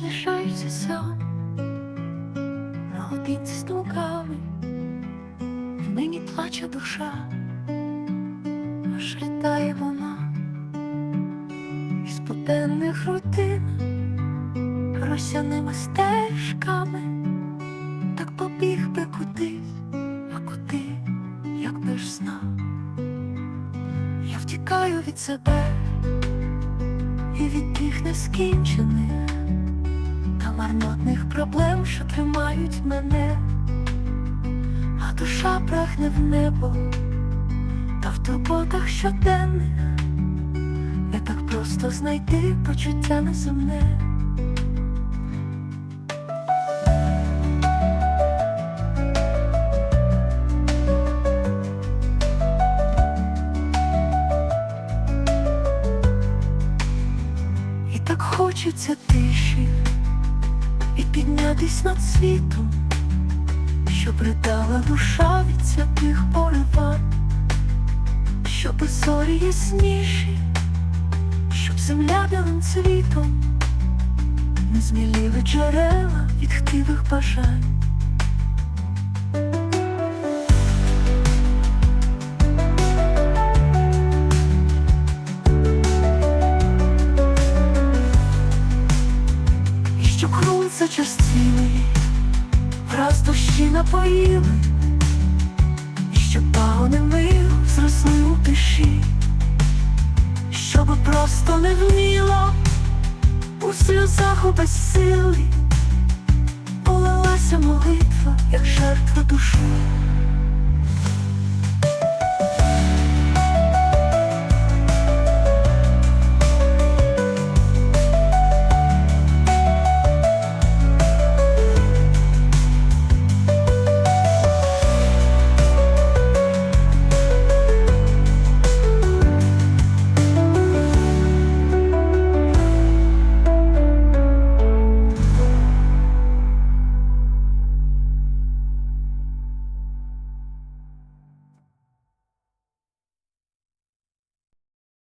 залишаюся сам наодинці з думками, в мені плаче душа, аж літає вона із буденних рутин, росяними стежками, так побіг би кудись, а куди, якби ж знав, я втікаю від себе і від тих нескінчених марнотних проблем, що тримають мене, а душа прагне в небо, та в турботах щоденних не так просто знайти почуття неземне. Так хочеться тиші піднятись над світом, щоб ридала душа від святих поривань, щоб зорі ясніші, щоб земля білим цвітом не зміліли джерела від хтивих бажань. Зачастили, враз душі напоїли, і щоб пагони мив зросли у тиші, щоб просто не вміло у сльозах у безсилі. Полилася молитва, як жертва душі.